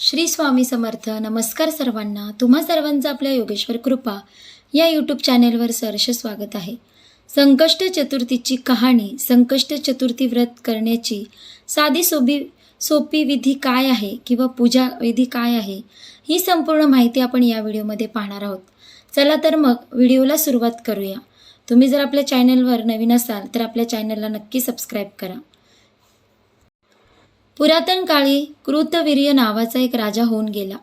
श्री स्वामी समर्थ. नमस्कार सर्वांना. तुम्हा सर्वांचं आपल्या योगेश्वर कृपा या यूट्यूब चॅनेलवर सहर्ष स्वागत आहे. संकष्ट चतुर्थीची कहाणी संकष्ट चतुर्थी व्रत करण्याची साधी सोपी सोपी विधी काय आहे किंवा पूजा विधी काय आहे ही संपूर्ण माहिती आपण या व्हिडिओमध्ये पाहणार आहोत. चला तर मग व्हिडिओला सुरुवात करूया. तुम्ही जर आपल्या चॅनलवर नवीन असाल तर आपल्या चॅनलला नक्की सबस्क्राईब करा. पुरातन काळी कृतवीर्य नावाचा एक राजा होऊन गेला.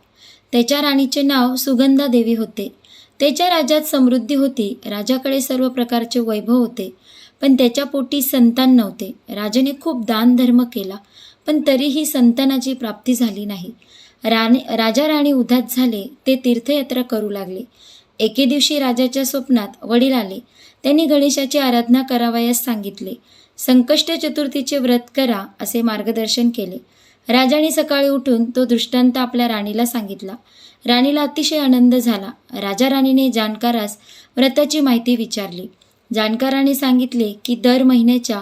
त्याच्या राणीचे नाव सुगंधा देवी होते. त्याच्या राज्यात समृद्धी होती. राजाकडे सर्व प्रकारचे वैभव होते. पण त्याच्या पोटी संतान नव्हते. राजाने खूप दानधर्म केला. पण तरीही संतानाची प्राप्ती झाली नाही. राणी राजा राणी उदास झाले. ते तीर्थयात्रा करू लागले. एके दिवशी राजाच्या स्वप्नात वडील आले. त्यांनी गणेशाची आराधना करावयास सांगितले. संकष्ट चतुर्थीचे व्रत करा असे मार्गदर्शन केले. राजाने सकाळी उठून तो दृष्टांत आपल्या राणीला सांगितला. राणीला अतिशय आनंद झाला. राजा राणीने जाणकारास व्रताची माहिती विचारली. जाणकाराने सांगितले की दर महिन्याच्या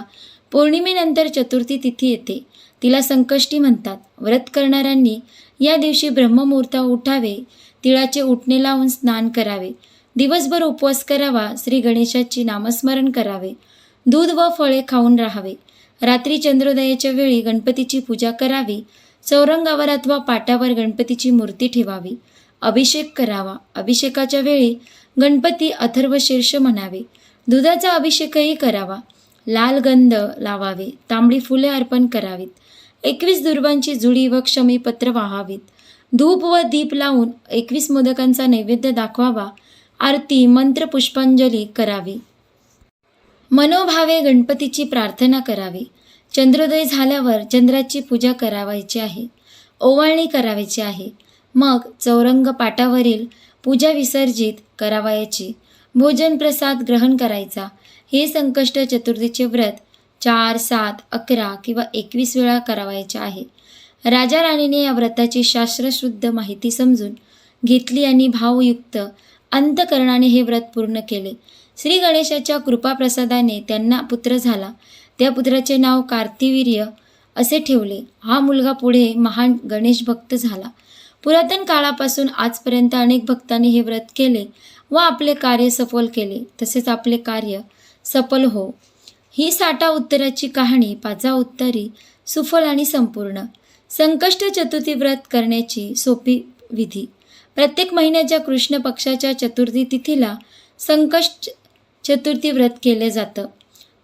पौर्णिमेनंतर चतुर्थी तिथी येते. तिला संकष्टी म्हणतात. व्रत करणाऱ्यांनी या दिवशी ब्रह्ममुहूर्ता उठावे तिळाचे उठणे लावून स्नान करावे दिवसभर उपवास करावा श्री गणेशाची नामस्मरण करावे दूध व फळे खाऊन राहावे. रात्री चंद्रोदयाच्या वेळी गणपतीची पूजा करावी. चौरंगावर अथवा पाटावर गणपतीची मूर्ती ठेवावी. अभिषेक करावा. अभिषेकाच्या वेळी गणपती अथर्व शीर्ष म्हणावे. दुधाचा अभिषेकही करावा. लाल गंध लावावे. तांबडी फुले अर्पण करावीत. एकवीस दुर्बांची जुडी व क्षमीपत्र वाहावीत. धूप व दीप लावून एकवीस मोदकांचा नैवेद्य दाखवावा. आरती मंत्र पुष्पांजली करावी. मनोभावे गणपतीची प्रार्थना करावी. चंद्रोदय झाल्यावर चंद्राची पूजा करावायची आहे. ओवाळणी करावायची आहे. मग चौरंग पाटावरील पूजा विसर्जित करावायची. भोजन प्रसाद ग्रहण करायचा. हे संकष्ट चतुर्थीचे व्रत चार सात अकरा किंवा एकवीस वेळा करावायचे आहे. राजा राणीने या व्रताची शास्त्रशुद्ध माहिती समजून घेतली आणि भावयुक्त अंतकरणाने हे व्रत पूर्ण केले. श्री गणेशाच्या कृपाप्रसादाने त्यांना पुत्र झाला. त्या पुत्राचे नाव कार्तिवीर्य असे ठेवले. हा मुलगा पुढे महान गणेश भक्त झाला. पुरातन काळापासून आजपर्यंत अनेक भक्तांनी हे व्रत केले व आपले कार्य सफल केले. तसेच आपले कार्य सफल हो. ही साठा उत्तराची कहाणी पाचा उत्तरी सुफल आणि संपूर्ण. संकष्ट चतुर्थी व्रत करण्याची सोपी विधी. प्रत्येक महिन्याच्या कृष्ण पक्षाच्या चतुर्थी तिथीला संकष्ट चतुर्थी व्रत केले जातं.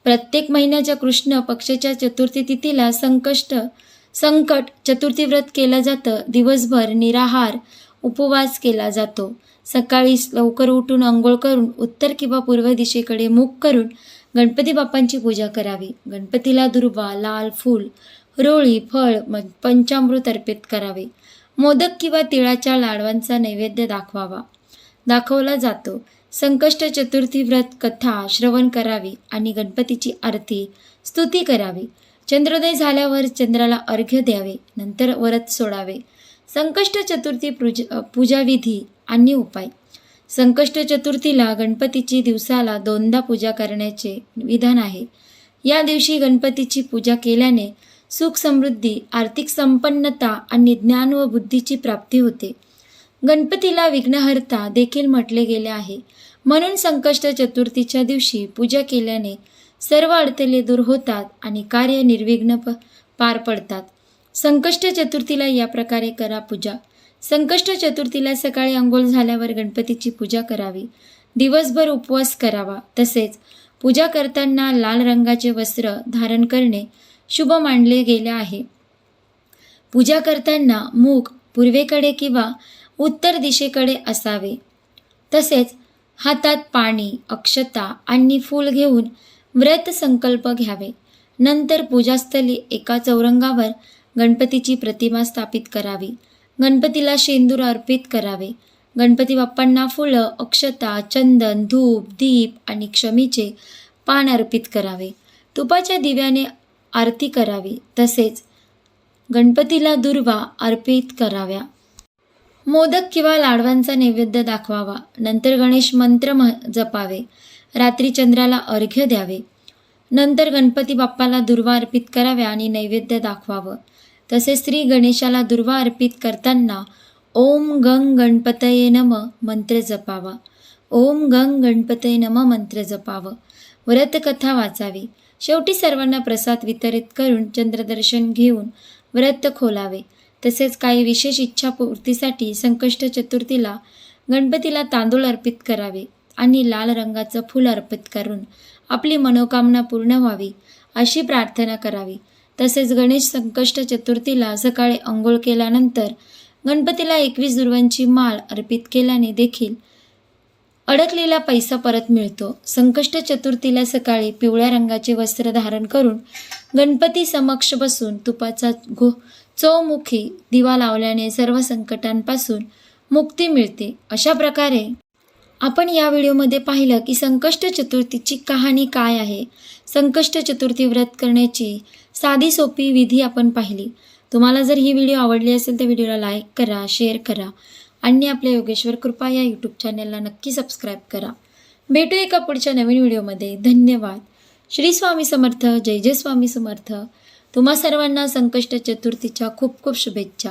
प्रत्येक महिन्याच्या कृष्ण पक्षाच्या चतुर्थी तिथीला संकष्ट संकट चतुर्थी व्रत केलं जातं. दिवसभर निराहार उपवास केला जातो. सकाळी लवकर उठून आंघोळ करून उत्तर किंवा पूर्व दिशेकडे मुख करून गणपती बाप्पांची पूजा करावी. गणपतीला दुर्वा लाल फूल रोळी फळ म- पंचामृत अर्पित करावे. मोदक किंवा तिळाच्या लाडवांचा नैवेद्य दाखवावा. दाखवला जातो. संकष्ट चतुर्थी व्रत कथा श्रवण करावी आणि गणपतीची आरती स्तुती करावी. चंद्रोदय झाल्यावर चंद्राला अर्घ्य द्यावे नंतर व्रत सोडावे. संकष्ट चतुर्थी पूज पूजाविधी आणि उपाय. संकष्ट चतुर्थीला गणपतीची दिवसाला दोनदा पूजा करण्याचे विधान आहे. या दिवशी गणपतीची पूजा केल्याने सुख समृद्धी आर्थिक संपन्नता आणि ज्ञान व बुद्धीची प्राप्ती होते. गणपतीला विघ्नहर्ता देखील म्हटले गेले आहे. म्हणून संकष्ट चतुर्थीच्या दिवशी पूजा केल्याने सर्व अडथळे दूर होतात आणि कार्य निर्विघ्न प- पार पडतात. संकष्ट चतुर्थीला या प्रकारे करा पूजा. संकष्ट चतुर्थीला सकाळी आंघोळ झाल्यावर गणपतीची पूजा करावी. दिवसभर उपवास करावा. तसेच पूजा करताना लाल रंगाचे वस्त्र धारण करणे शुभ मानले गेले आहे. पूजा करताना मूग पूर्वेकडे किंवा उत्तर दिशेकडे असावे. तसेच हातात पाणी अक्षता आणि फूल घेऊन व्रत संकल्प घ्यावे. नंतर पूजास्थली एका चौरंगावर गणपतीची प्रतिमा स्थापित करावी. गणपतीला शेंदूर अर्पित करावे. गणपती बाप्पांना फुलं अक्षता चंदन धूप दीप आणि क्षमीचे पान अर्पित करावे. तुपाच्या दिव्याने आरती करावी. तसेच गणपतीला दुर्वा अर्पित कराव्या. मोदक किंवा लाडवांचा नैवेद्य दाखवावा. नंतर गणेश मंत्र म जपावे. रात्री चंद्राला अर्घ्य द्यावे. नंतर गणपती बाप्पाला दुर्वा अर्पित कराव्या आणि नैवेद्य दाखवावं. तसेच श्री गणेशाला दुर्वा अर्पित करताना ओम गंग गणपतये नम मंत्र जपावा. ओम गंग गणपतये नम मंत्र जपावं. व्रतकथा वाचावी. शेवटी सर्वांना प्रसाद वितरित करून चंद्रदर्शन घेऊन व्रत खोलावे. तसेच काही विशेष इच्छापूर्तीसाठी संकष्ट चतुर्थीला गणपतीला तांदूळ अर्पित करावे आणि लाल रंगाचं फूल अर्पित करून आपली मनोकामना पूर्ण व्हावी अशी प्रार्थना करावी. तसेच गणेश संकष्ट चतुर्थीला सकाळी अंघोळ केल्यानंतर गणपतीला एकवीस दुर्वांची माळ अर्पित केल्याने देखील अडकलेला पैसा परत मिळतो. संकष्ट चतुर्थीला सकाळी पिवळ्या रंगाचे वस्त्र धारण करून गणपती समक्ष बसून तुपाचा घो चौमुखी दिवा लावल्याने सर्व संकटांपासून मुक्ती मिळते. अशा प्रकारे आपण या व्हिडिओमध्ये पाहिलं की संकष्ट चतुर्थीची कहाणी काय आहे. संकष्ट चतुर्थी व्रत करण्याची साधी सोपी विधी आपण पाहिली. तुम्हाला जर ही व्हिडिओ आवडली असेल तर व्हिडिओला लाईक करा शेअर करा आणि आपल्या योगेश्वर कृपा या यूट्यूब चॅनलला नक्की सबस्क्राईब करा. भेटू एका पुढच्या नवीन व्हिडिओमध्ये. धन्यवाद. श्री स्वामी समर्थ. जय जय स्वामी समर्थ. तुम्हा सर्वांना संकष्ट चतुर्थीच्या खूप खूप शुभेच्छा.